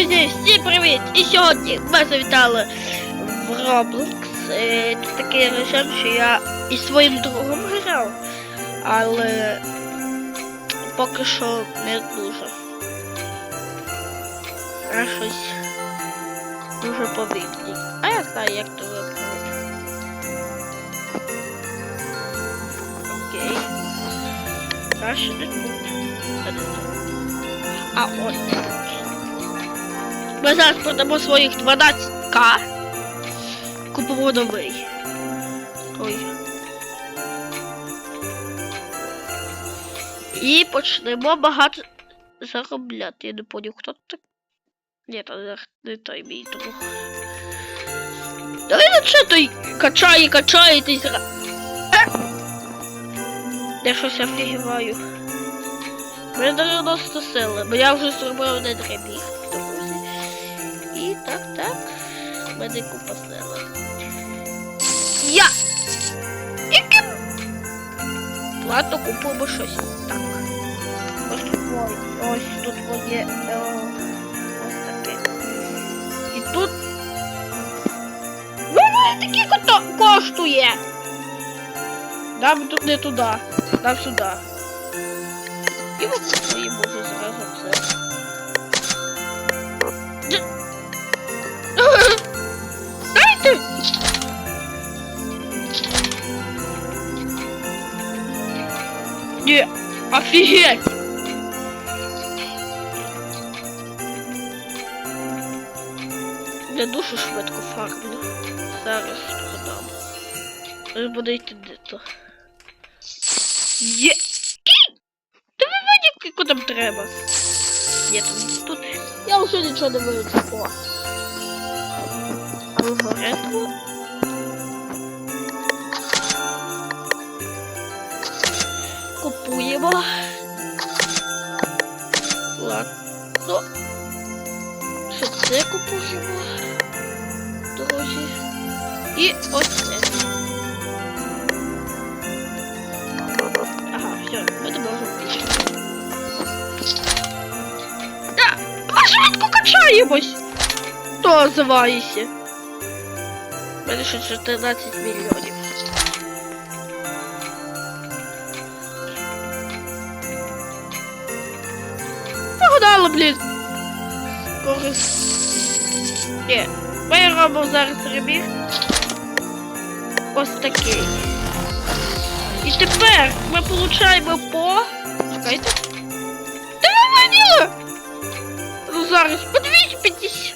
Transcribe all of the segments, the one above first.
Друзі, всім привіт! І сьогодні ми завітали в Roblox. Е, Тут такий режим, що я із своїм другом грав, але поки що не дуже. А щось дуже повільний. А я знаю, як то виправити. Окей. Не тут. Та. А ось. Ми зараз продамо своїх 12к. Купимо новий. Ой. І почнемо багато заробляти. Я не поняв, хто так. Ні, то не- не той мій друг. Давай на що той качає, качає, ти зра. Е! Я щось офігіваю. Мене 90 сили, бо я вже зробив один ребіг, купа сили. Я! Яким? Ладно, купуємо щось. Так. Ось тут моє. Ось тут моє. е, Ось таке. І тут. Ну, такі кото коштує. Нам тут не туди. Нам сюди. Ні, офігеть! Я дуже швидко фармлю. Зараз продам. Ви будете де-то. Є! Та ви видите, яку там треба. Є там тут. Я вже нічого не виведу. О. Алгоритм. Купуємо. Ладно. Ще це купуємо. Друзі. І ось це. Ага, все, ми можемо піти. Да, ми швидко качаємось. То називається. Мене ще 14 мільйонів. Блін. Ні, ми робимо зараз ребіг. Ось такий. І тепер ми получаємо по. Чекайте. Та ви? Ну зараз по 250.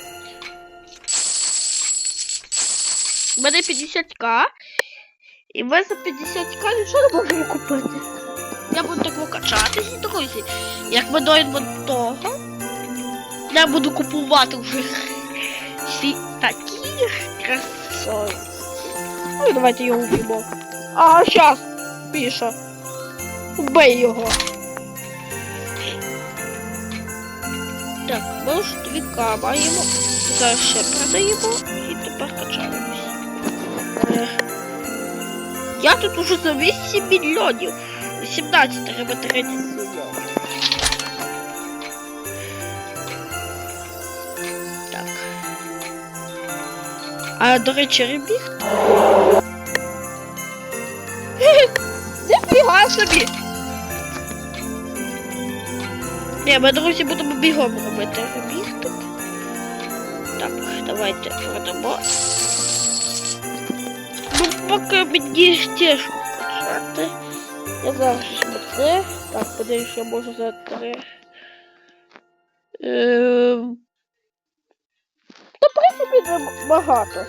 У мене 50к. І ми за 50к нічого не можемо купити. Я буду так викачатися, друзі. Як ми дойдемо до того, я буду купувати вже всі такі красоті. Ну, давайте його вб'ємо. А, щас, Піша. Убий його. Так, ми ж дві маємо. Зараз ще продаємо і тепер качаємось. Е, Я тут уже за 8 мільйонів. 18 треба 30 А, до речі, ребіг. Ніфіга собі! Ні, ми, друзі, будемо бігом робити ребіг тут. Так, давайте продамо. Ну, поки мені теж почати. Я зараз це. Так, подивлюсь, я можу за три. Ем... Принципі, багато.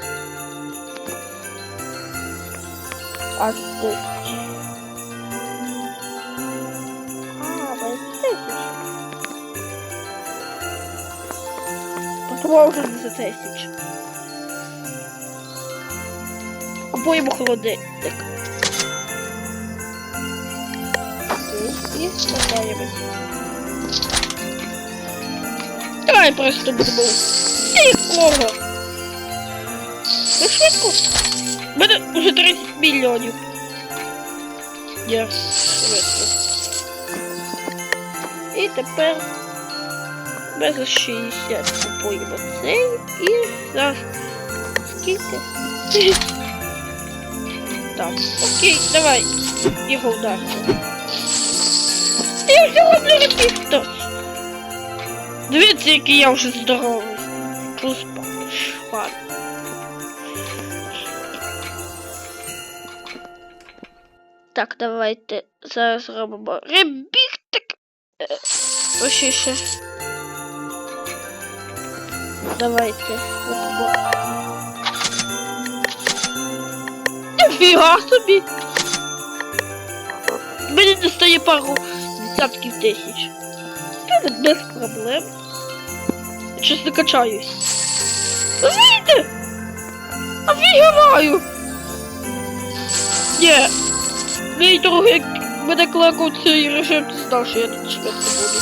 А тут. А, тисяч. Вже за тисяч. Купуємо холодильник. І складаємось. Давай просто будемо. Якого? Ну швидко. У мене вже 30 мільйонів. Я швидко. І тепер Ми за 60 купуємо цей і за скільки? Так, окей, давай його ударимо. Я вже роблю репіхтос. Дивіться, який я вже здоровий. Плюс Так, давайте зараз зробимо ребіхтик. Е, Точніше. Давайте. робимо. Ніфіга собі! Мені достає пару десятків тисяч. Та без проблем. Щось не качаюсь. Знаєте? Офігеваю! Ні. Мій друг, як мене кликав цей режим, ти знав, що я тут швидко буду.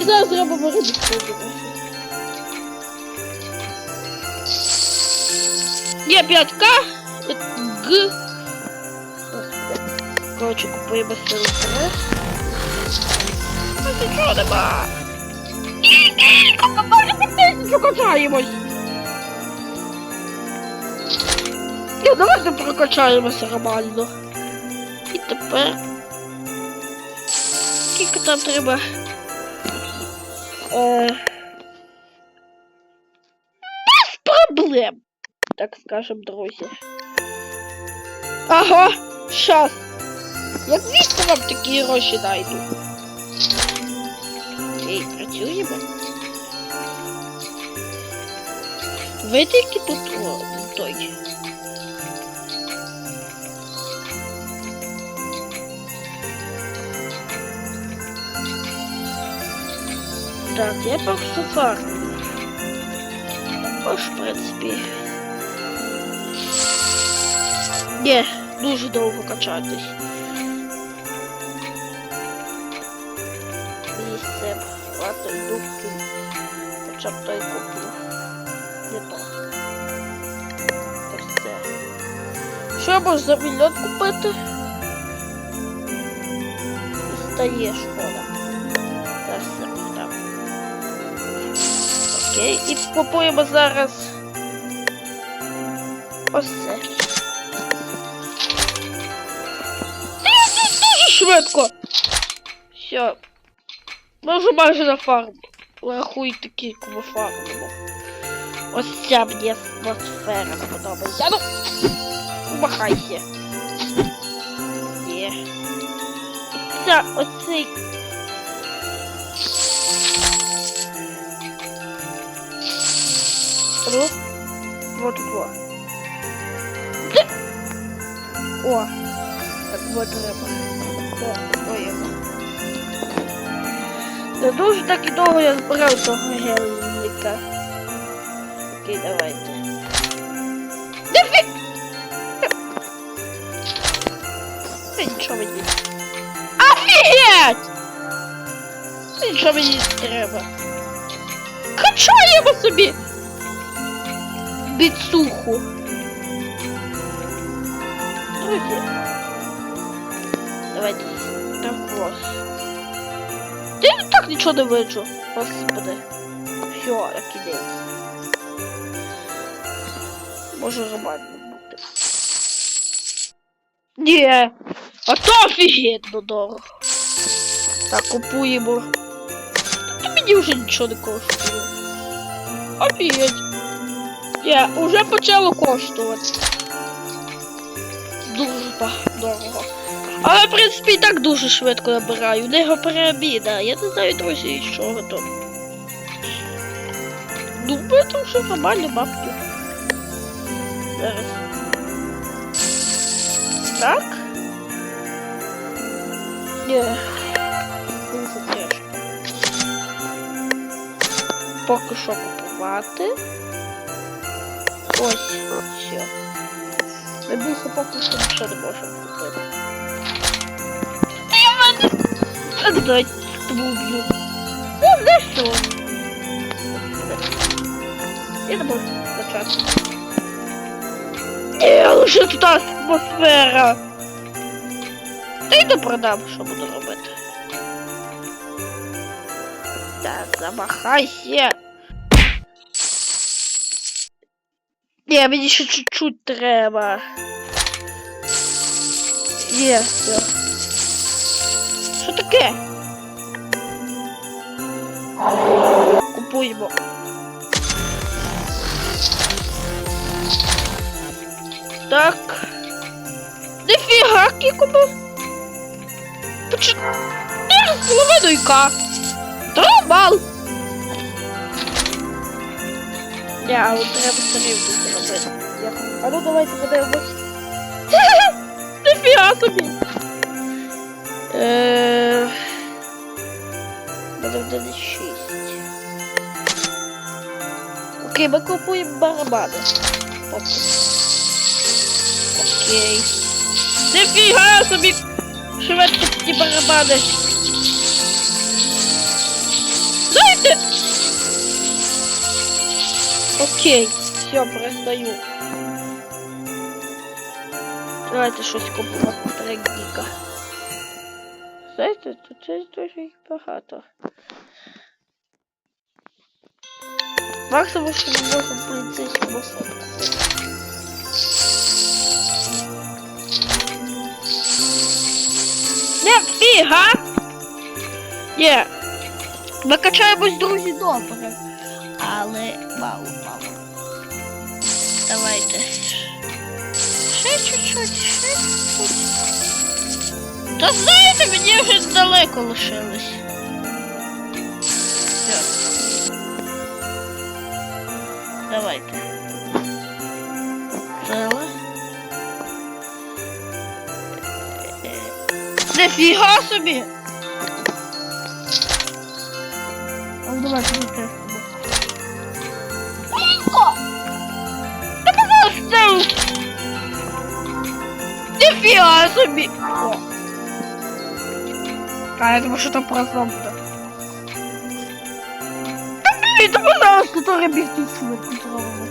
Зараз зробимо редукцію. Є 5К, Г. Коротше, купуємо силу вперед. А нічого нема. Може тисячу качаємось. Ні, давайте прокачаємося нормально. І тепер. Скільки там треба? Е... Без проблем. Так скажем, друзі. Ага, щас. Як звідки вам такі гроші найду? Окей, працюємо. Видите, які тут той. Так, я поки фармлю. Ось, в принципі. Ні, дуже довго качатись. Місце, ладно, йду. Хоча б той куплю. Не то. Ось це. Що я можу за мільйон купити? Стає шкода. Окей, і купуємо зараз. Ось це. Дуже швидко. Все. Ми вже майже на фарм. Рахуйте, кілька ми фармимо. Ось ця мені атмосфера подобається. Ну, махайся. Є. Ця, оцей. Ну, вот вот. О, так вот треба. О, ой. Не дуже так і довго я збирав того геліка. Окей, давайте. Та Нічого мені. Офігеть! Нічого мені не треба. Качаємо собі! Біцуху. Друзі. Давайте хвост. Ти так нічого не бачу. Господи. Все, як іде. Може нормально бути. Ні. А то офігенно дорого. Так, купуємо. Та мені вже нічого не коштує. Офігеть. Ні, уже почало коштувати. Дуже дорого. Але, в принципі, і так дуже швидко набираю. Не переобіда. Я не знаю, друзі, з чого то. Думаю, це вже нормально бабки. Зараз. Так. Ні. Дуже тяжко. Поки що купувати. Ось, все. Ми більше поки що нічого не можемо купити. Та я мене... А дай тебе уб'ю. Ну, за що? Я не можу почати. Ні, лише тут атмосфера. Та йду продам, що буду робити. Так, замахайся. Ні, мені ще чуть-чуть треба. Є, все. Що таке? Купуємо. Так. Нифіга, кікуба. Чотири з половиною К. Трамбал. Я, але треба сторінку зробити. Я- А ну давайте подивимось. Нифіга собі. Е, Буде один шість. Окей, ми купуємо барабани. Окей. Нифіга собі! Швидко ті барабани. Дайте! Окей, все, перестаю. Давайте щось купимо три гіга. Знаєте, тут це дуже їх багато. Максимум, що ми можемо поліцейську машинку. Не, фіга! Є. Ми качаємось, друзі, добре. Але мало. Давайте. Ще чуть-чуть, ще чуть-чуть. Та знаєте, мені вже далеко лишилось. Все. Давайте. Взяла. Нифіга собі! Ну давайте Нифіга собі! О! А я думаю, що там просто буде. Та блін, та пожалуйста, то ребіг тут швидко зробимо.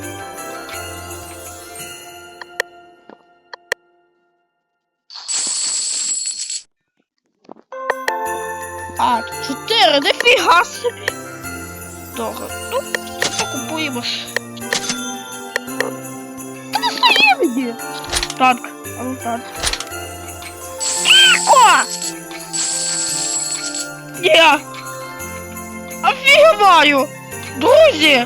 А, чотири, нифіга собі. Добре, ну, це купуємо ж. Та не мені. Так, а ну так. Є! Офігеваю! Друзі!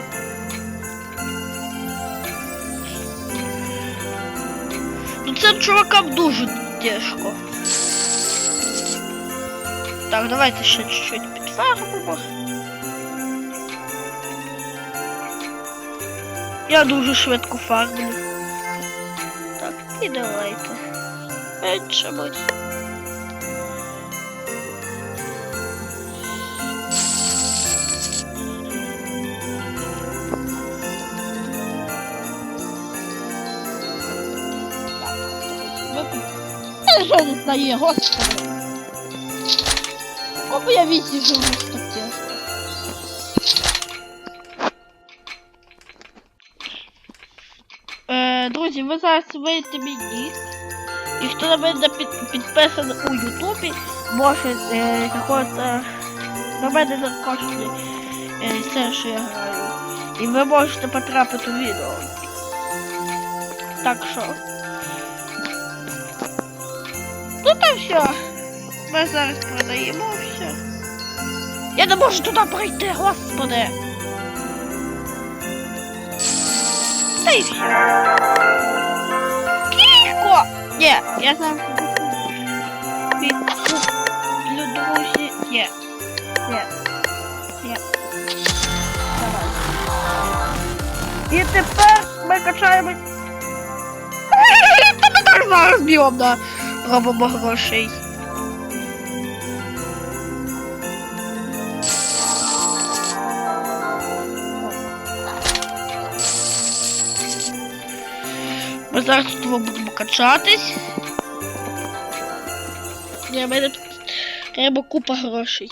Ну це чувакам дуже тяжко. Так, давайте ще чуть-чуть підфарбимо. Я дуже швидко фарблю. Так, і давайте. Менше будь. Не стає, господи. Кому я вісі живу так тяжко. Е, друзі, ви зараз вийдете мій нік. І хто на мене під, у Ютубі, може е, заходити на мене також е, все, що я граю. І ви можете потрапити у відео. Так що. Все. Ми зараз продаємо все. Я не можу туди пройти, господи. Та й все. Кілько! Ні, я зараз Підкуплю, друзі. Ні. Ні. Ні. Давай. І тепер ми качаємо. Та ми так зараз б'ємо на робимо грошей. Ми зараз тут будемо качатись. В мене тут треба купа грошей.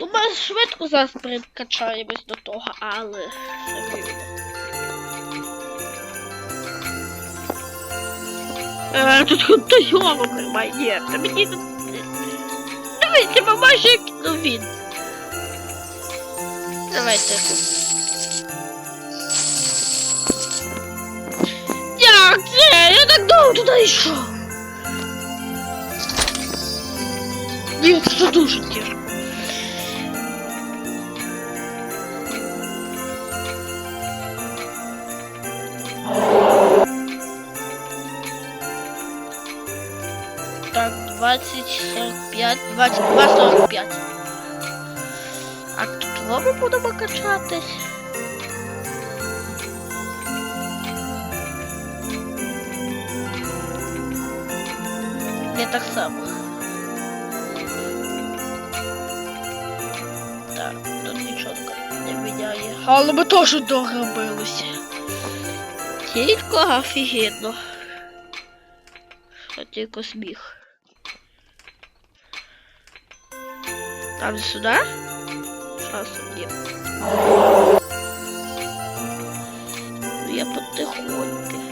Ну, ми швидко зараз перекачаємось до того, але все рівно. тут хтось голову тримає. Ні, та мені тут... Дивіться, ми майже як ну, він. Давайте. Як це? Я так довго туди йшов. Блін, це дуже тяжко. 20, 45, 22, 45. А тут ми будемо качатись. Я так само. Так, тут нічого не міняє. Але ми теж доробилися. Тільки офігенно. Що тільки сміх. Там сюди? Часом є. Ну, Я потихоньку.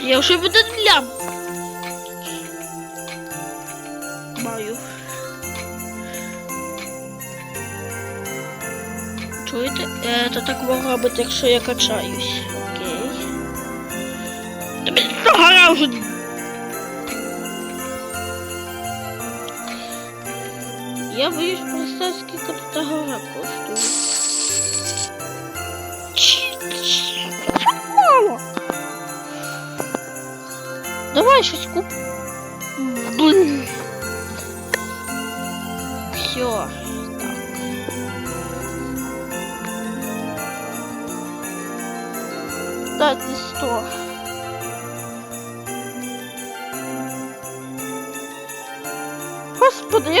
Я вже один лям. Маю. Чуєте? Е, то так можна робити, якщо я качаюсь. Окей. Тобі що гора вже Я боюсь просто скільки тут гора коштує. Чи- чи- Мало. Давай щось куп. Блин. Все. Так. Дайте сто. Господи,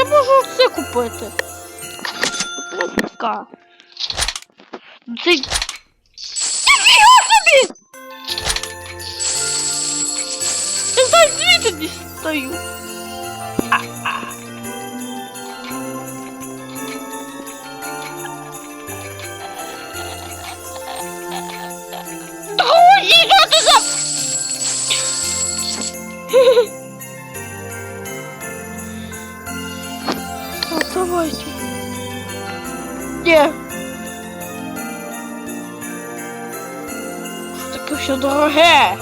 я можу все купити. Така. Це... Ніфіга собі! Я зараз звідти дістаю. Друзі, Що таке все дороге?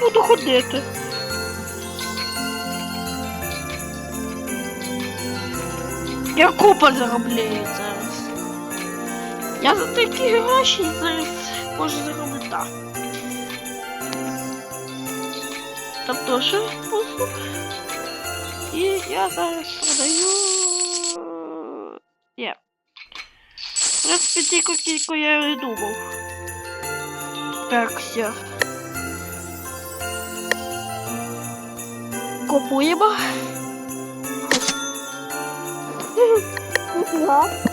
Буду ходити. Я купа заробляю зараз. Я за такі гроші зараз можу заробити так. Там теж послуг. І я зараз продаю. Є. В принципі, тільки кілько я і думав. Так, все. Купуємо. Ага.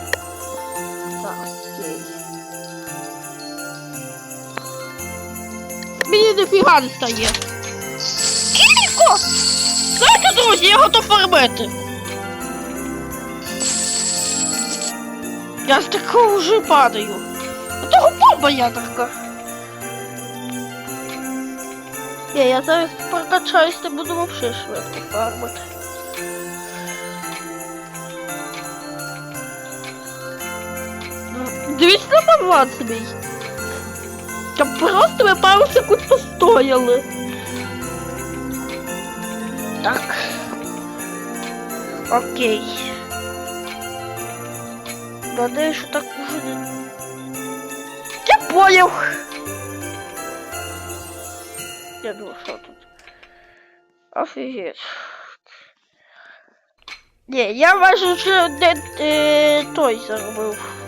Мені дофіга не стає. Кілько! Знаєте, друзі, я готов фармити. Я з такого вже падаю. Того бомба я така. Ні, я зараз прокачаюсь, не буду вообще швидко фармити. Дивіться на баланс мій. Я просто ми пару секунд постояли. Так. Окей. Надеюсь, що так уже не... Я понял. Я думаю, що тут. Офігеть. Ні, я майже вже не той заробив.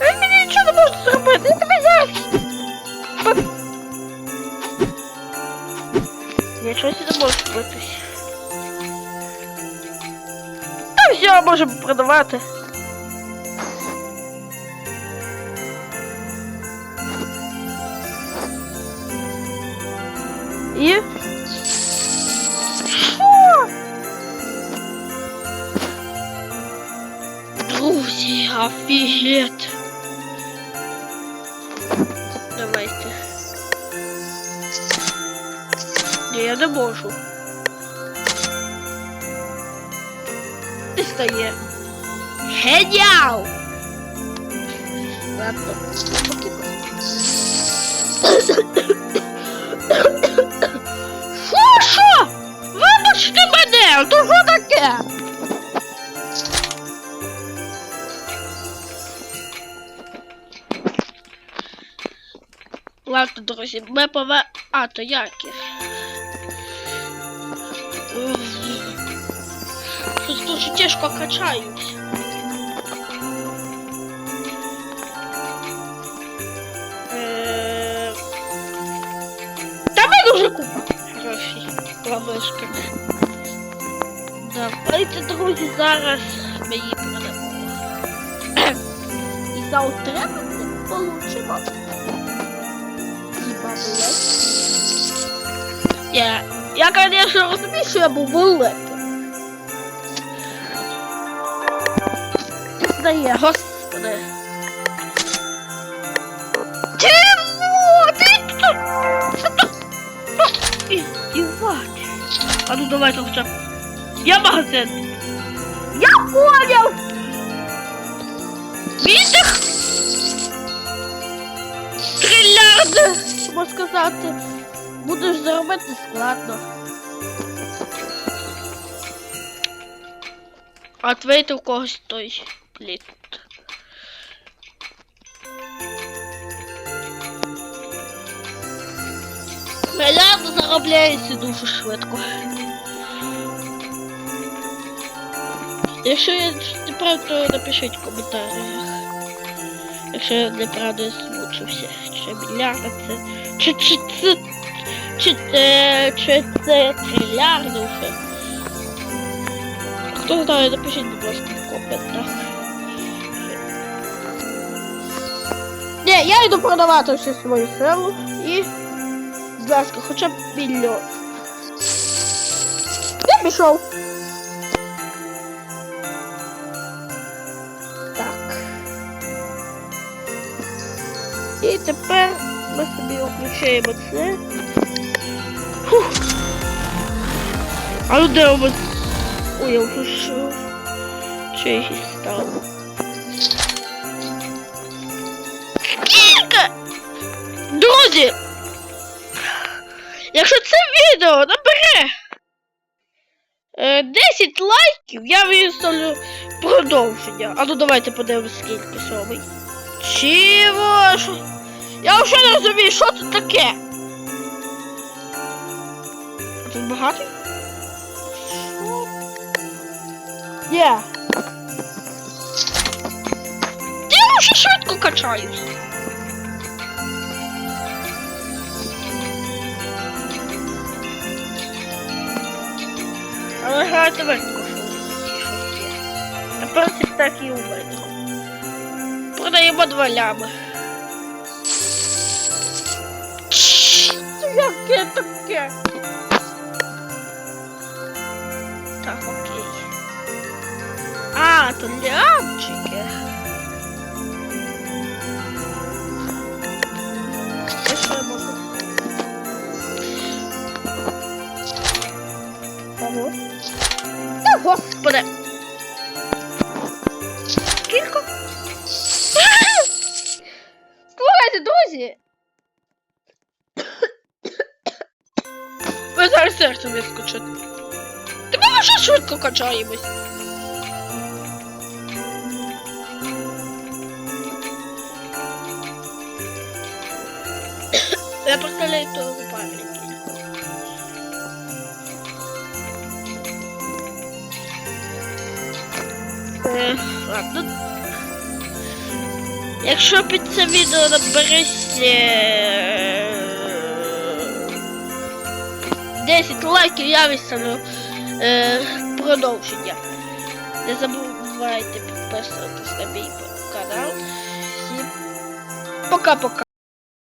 Та він мені нічого не може зробити, я тебе зараз. Па- Я щось не можу збитись. Та все, можемо продавати. І... Що? Друзі, Офігеть. Не можу. Не стає. Геніал! Ладно. Що? Вибачте мене, то таке? Ладно, друзі, ми пове... А, то? Щось дуже тяжко качаюсь. Е, Та ми дуже купа грошей лавишки. Давайте, друзі, зараз ми її продамо. І за отримання получимо. Хіба булет? Я, я, конечно, розумію, що я був булетом. Здає, господи. Тимо, ти тут? І А ну давай то хоча б. Я магазин. Я понял. Віддих. Трилярди, можна сказати. Будеш заробити складно. А твейте у когось той пліт. Мільярд заробляється дуже швидко. Якщо я неправда, то напишіть в коментарях. Якщо я неправда змучився. Чи мільярда це. Чи чи це. Чи це. Чи це трилярди вже. Хто знає, напишіть, будь ласка, в коментах. Ні, я йду продавати всю свою силу і. Будь ласка, хоча б мільйон. Я пішов. Так. І тепер ми собі включаємо це. Фух. А ну де у вас? Ой, я вже що? Чий став. Відео набере е, 10 лайків, я виставлю продовження. А ну давайте подивимось скільки сьомий. Чого? Я вже не розумію, що це таке. А Тут багато? Що? Є. Я вже швидко качаюсь. Але грати вертко, що є. Так і у мене. Продаємо два лями. Яке таке? Так, окей. А, то лямчики. Господи! Скільки? Слухайте, друзі! Ви зараз серце вискочить. Та ми вже швидко качаємось. Я представляю того Е, ладно. Якщо під це відео набереться е, 10 лайків, я виставлю е, продовження. Не забувайте підписуватись на мій канал. Пока-пока.